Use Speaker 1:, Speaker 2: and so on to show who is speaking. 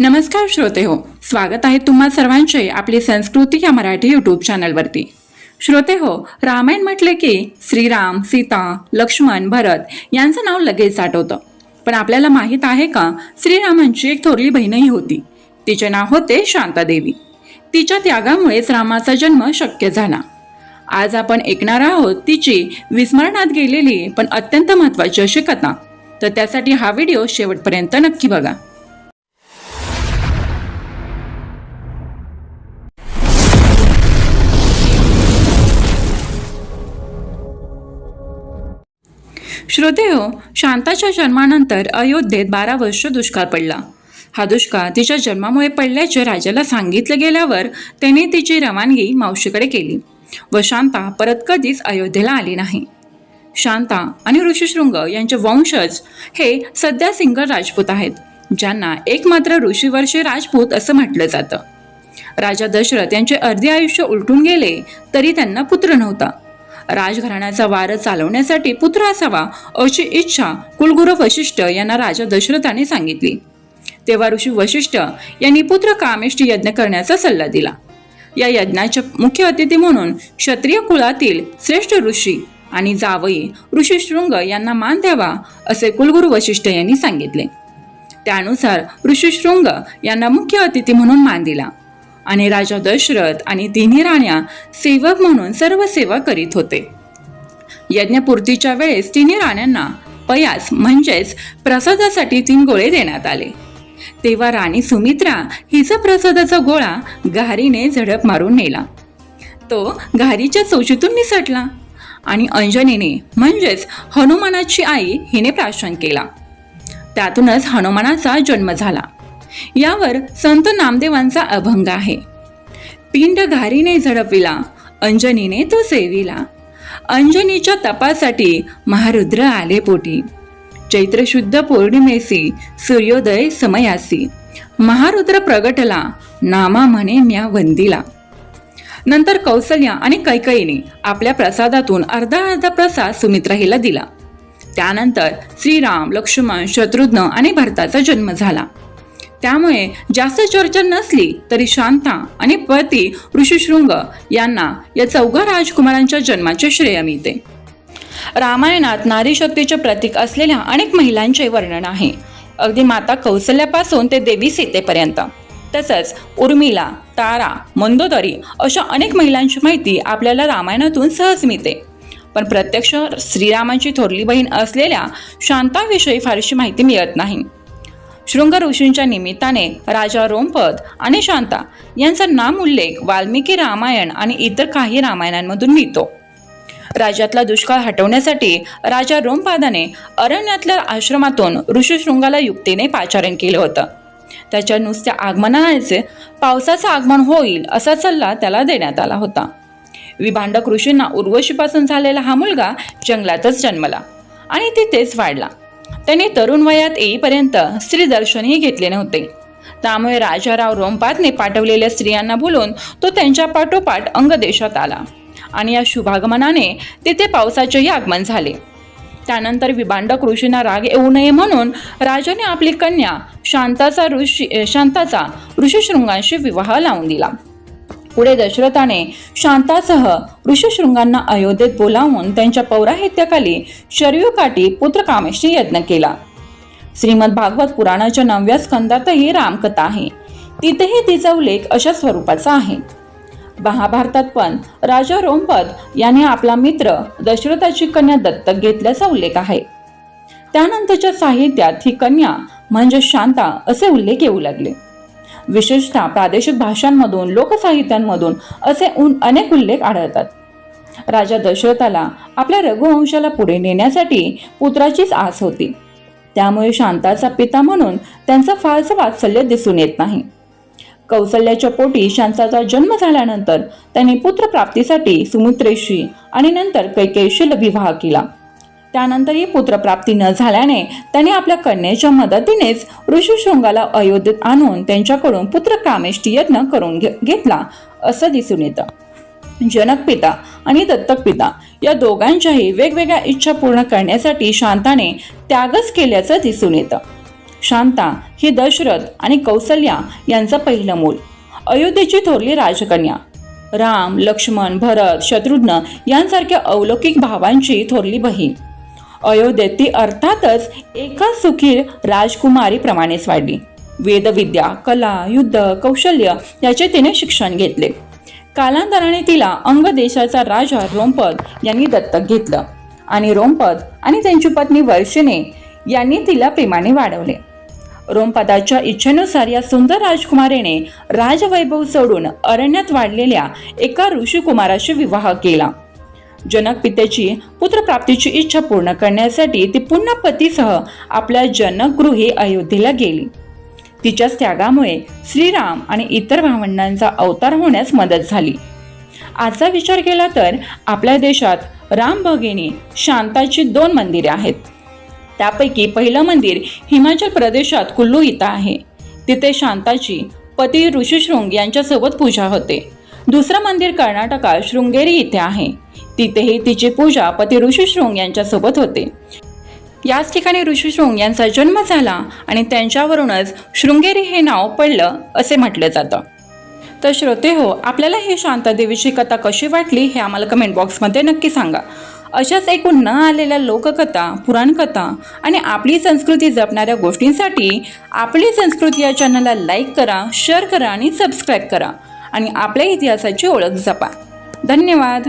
Speaker 1: नमस्कार श्रोते हो स्वागत आहे तुम्हा सर्वांचे आपली संस्कृती या मराठी यूट्यूब चॅनलवरती श्रोते हो रामायण म्हटले की श्रीराम सीता लक्ष्मण भरत यांचं नाव लगेच आठवतं. पण आपल्याला माहीत आहे का श्रीरामांची एक थोरली बहीणही होती. तिचे नाव होते शांतादेवी. तिच्या त्यागामुळेच रामाचा जन्म शक्य झाला. आज आपण ऐकणार आहोत तिची विस्मरणात गेलेली पण अत्यंत महत्त्वाची अशी कथा. तर त्यासाठी हा व्हिडिओ शेवटपर्यंत नक्की बघा. श्रोतेहो शांताच्या जन्मानंतर अयोध्येत बारा वर्ष दुष्काळ पडला. हा दुष्काळ तिच्या जन्मामुळे पडल्याचे राजाला सांगितलं गेल्यावर त्याने तिची रवानगी मावशीकडे केली व शांता परत कधीच अयोध्येला आली नाही. शांता आणि ऋषीशृंग यांचे वंशज हे सध्या सिंगल राजपूत आहेत ज्यांना एकमात्र ऋषीवर्षे राजपूत असं म्हटलं जातं. राजा दशरथ यांचे अर्धे आयुष्य उलटून गेले तरी त्यांना पुत्र नव्हता. राजघराण्याचा वार चालवण्यासाठी पुत्र असावा अशी इच्छा कुलगुरू वशिष्ठ यांना राजा दशरथाने सांगितली. तेव्हा ऋषी वशिष्ठ यांनी पुत्र कामेष्टी यज्ञ करण्याचा सल्ला दिला. या यज्ञाच्या मुख्य अतिथी म्हणून क्षत्रिय कुळातील श्रेष्ठ ऋषी आणि जावई ऋषी शृंग यांना मान द्यावा असे कुलगुरू वशिष्ठ यांनी सांगितले. त्यानुसार ऋषी शृंग यांना मुख्य अतिथी म्हणून मान दिला. आणि राजा दशरथ आणि तिन्ही राण्या सेवक म्हणून सर्व सेवा करीत होते. यज्ञपूर्तीच्या वेळेस तिन्ही राण्यांना पयास म्हणजेच प्रसादासाठी तीन गोळे देण्यात आले. तेव्हा राणी सुमित्रा हिचा प्रसादाचा गोळा घारीने झडप मारून नेला. तो घारीच्या चौशीतून निसटला आणि अंजनीने म्हणजेच हनुमानाची आई हिने प्राशन केला. त्यातूनच हनुमानाचा जन्म झाला. यावर संत नामदेवांचा अभंग आहे. पिंड घारीने झडपिला अंजनीने तो सेविला. अंजनीच्या तपासाठी महारुद्र आले पोटी. चैत्र शुद्ध पौर्णिमेसी सूर्योदय समयासी. महारुद्र प्रगटला नामा म्हणे म्या वंदिला. नंतर कौसल्या आणि कैकईने आपल्या प्रसादातून अर्धा अर्धा प्रसाद सुमित्रा हिला दिला. त्यानंतर श्रीराम लक्ष्मण शत्रुघ्न आणि भरताचा जन्म झाला. त्यामुळे जास्त चर्चा नसली तरी शांता आणि पती ऋषीशृंग यांना या चौघा राजकुमारांच्या जन्माचे श्रेय मिळते. रामायणात नारी शक्तीचे प्रतीक असलेल्या अनेक महिलांचे वर्णन आहे. अगदी माता कौशल्यापासून ते देवी सीतेपर्यंत. तसंच उर्मिला तारा मंदोदरी अशा अनेक महिलांची माहिती आपल्याला रामायणातून सहज मिळते. पण प्रत्यक्ष श्रीरामांची थोरली बहीण असलेल्या शांताविषयी फारशी माहिती मिळत नाही. शृंग ऋषींच्या निमित्ताने राजा रोमपद आणि शांता यांचा नाम उल्लेख वाल्मिकी रामायण आणि इतर काही रामायणांमधून मिळतो. राज्यातला दुष्काळ हटवण्यासाठी राजा रोमपादाने अरण्यातल्या आश्रमातून ऋषीशृंगाला युक्तीने पाचारण केलं होतं. त्याच्या नुसत्या आगमनाचे पावसाचं आगमन होईल असा सल्ला त्याला देण्यात आला होता. विभांडक ऋषींना उर्वशीपासून झालेला हा मुलगा जंगलातच जन्मला आणि तिथेच वाढला. त्याने तरुण वयात येईपर्यंत स्त्री दर्शनही घेतले नव्हते. त्यामुळे राजाराव रोमपातने पाठवलेल्या स्त्रियांना बोलून तो त्यांच्या पाठोपाठ अंगदेशात आला आणि या शुभागमनाने तिथे पावसाचेही आगमन झाले. त्यानंतर विभांडक ऋषींना राग येऊ नये म्हणून राजाने आपली कन्या शांताचा ऋषी शांताचा ऋषीशृंगांशी विवाह लावून दिला. पुढे दशरथाने शांतासह ऋषशृंगांना अयोध्येत बोलावून त्यांच्या पौराहित्याखाली शरयूकाठी पुत्रकामेशी यज्ञ केला. श्रीमद भागवत पुराणाच्या नवव्या स्कंदातही रामकथा आहे. तिथेही तिचा उल्लेख अशा स्वरूपाचा आहे. महाभारतात पण राजा रोमपद याने आपला मित्र दशरथाची कन्या दत्तक घेतल्याचा उल्लेख आहे. त्यानंतरच्या साहित्यात ही कन्या म्हणजे शांता असे उल्लेख येऊ लागले. विशेषतः प्रादेशिक भाषांमधून लोकसाहित्यांमधून असे उन- अनेक उल्लेख आढळतात. राजा दशरथाला आपल्या रघुवंशाला पुढे नेण्यासाठी पुत्राचीच आस होती. त्यामुळे शांताचा पिता म्हणून त्यांचा फारसं वात्सल्य दिसून येत नाही. कौसल्याच्या पोटी शांताचा जन्म झाल्यानंतर त्यांनी पुत्रप्राप्तीसाठी सुमित्रेशी आणि नंतर कैकेयीशी विवाह केला. त्यानंतरही पुत्रप्राप्ती न झाल्याने त्यांनी आपल्या कन्येच्या मदतीनेच ऋषीशृंगाला अयोध्येत आणून त्यांच्याकडून पुत्र कामेष्टी यज्ञ करून घे- घेतला असं दिसून येतं. जनक पिता आणि दत्तक पिता या दोघांच्याही वेगवेगळ्या इच्छा पूर्ण करण्यासाठी शांताने त्यागच केल्याचं दिसून येतं. शांता ही दशरथ आणि कौसल्या यांचं पहिलं मूल अयोध्येची थोरली राजकन्या. राम लक्ष्मण भरत शत्रुघ्न यांसारख्या अलौकिक भावांची थोरली बहीण. अयोध्येत ती अर्थातच एका सुखी राजकुमारीप्रमाणेच वाढली. वेदविद्या कला युद्ध कौशल्य याचे तिने शिक्षण घेतले. कालांतराने तिला अंग देशाचा राजा रोमपद यांनी दत्तक घेतलं. आणि रोमपद आणि त्यांची पत्नी वर्षिने यांनी तिला प्रेमाने वाढवले. रोमपदाच्या इच्छेनुसार या सुंदर राजकुमारीने राजवैभव सोडून अरण्यात वाढलेल्या एका ऋषिकुमाराशी विवाह केला. जनक पित्याची पुत्रप्राप्तीची इच्छा पूर्ण करण्यासाठी ती पुन्हा पतीसह आपल्या जनकगृही अयोध्येला गेली. तिच्याच त्यागामुळे श्रीराम आणि इतर भावंडांचा अवतार होण्यास मदत झाली. आजचा विचार केला तर आपल्या देशात राम भगिनी शांताची दोन मंदिरे आहेत. त्यापैकी पहिलं मंदिर हिमाचल प्रदेशात कुल्लू इथं आहे. तिथे शांताची पती ऋषिशृंग यांच्यासोबत पूजा होते. दुसरं मंदिर कर्नाटकात शृंगेरी इथे आहे. तिथेही तिची पूजा पती ऋषीशृंग यांच्यासोबत होते. याच ठिकाणी ऋषीशृंग यांचा जन्म झाला आणि त्यांच्यावरूनच शृंगेरी हे नाव पडलं असे म्हटलं जातं. तर श्रोते हो आपल्याला ही शांतादेवीची कथा कशी वाटली हे आम्हाला कमेंट बॉक्समध्ये नक्की सांगा. अशाच ऐकून न आलेल्या लोककथा पुराणकथा आणि आपली संस्कृती जपणाऱ्या गोष्टींसाठी आपली संस्कृती या चॅनलला लाईक करा शेअर करा आणि सबस्क्राईब करा. आणि आपल्या इतिहासाची ओळख जपा. धन्यवाद.